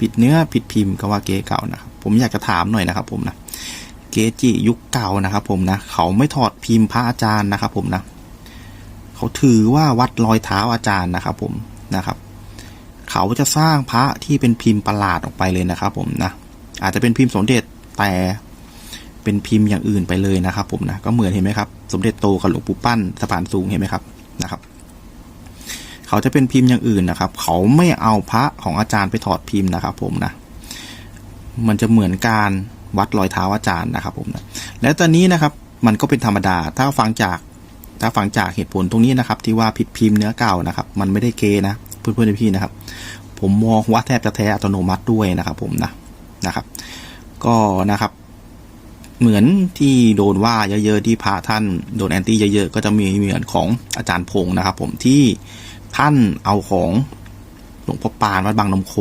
ผิดเนื้อผิดพิมพ์ก็ว่าเก๊เก่านะครับผมอยากจะถามหน่อยนะครับ ผมนะเกจิยุคเก่านะครับ ผมนะเขาไม่ถอดพิมพ์พระอาจารย์นะครับ ผมนะเขาถือว่าวัดรอยเท้าอาจารย์นะครับ ผมนะครับ เขาจะสร้างพระที่เป็นพิมพ์ประหลาดออกไปเลยนะครับ ผมนะอาจจะเป็นพิมพ์สมเด็จแต่เป็นพิมพ์อย่างอื่นไปเลยนะครับ ผมนะก็เหมือนเห็นไหมครับ สมเด็จโตกับหลวงปู่ปั้นสะพานสูงเห็นไหมครับนะครับ เขาจะเป็นพิมพ์อย่างอื่นนะครับ เขาไม่เอาพระของอาจารย์ไปถอดพิมพ์นะครับ ผมนะ มันจะเหมือนการวัดรอยเท้าอาจารย์นะครับ ผมนะแล้วตอนนี้นะครับ มันก็เป็นธรรมดา ถ้าฟังจากถ้าฟังจากเหตุผลตรงนี้นะครับ ที่ว่าผิดพิมพ์เนื้อเก่านะครับ มันไม่ได้เกนะเพื่อนๆพี่ๆนะครับ ผมมองว่าแทบจะแท้อัตโนมัติด้วยนะครับ ผมนะนะครับ ก็นะครับเหมือนที่โดนว่าเยอะๆที่พระท่านโดนแอนตี้เยอะๆก็จะมีเหมือนของอาจารย์พงศ์นะครับ ผมที่ ท่านเอาของหลวงพ่อปานวัดบางนมโค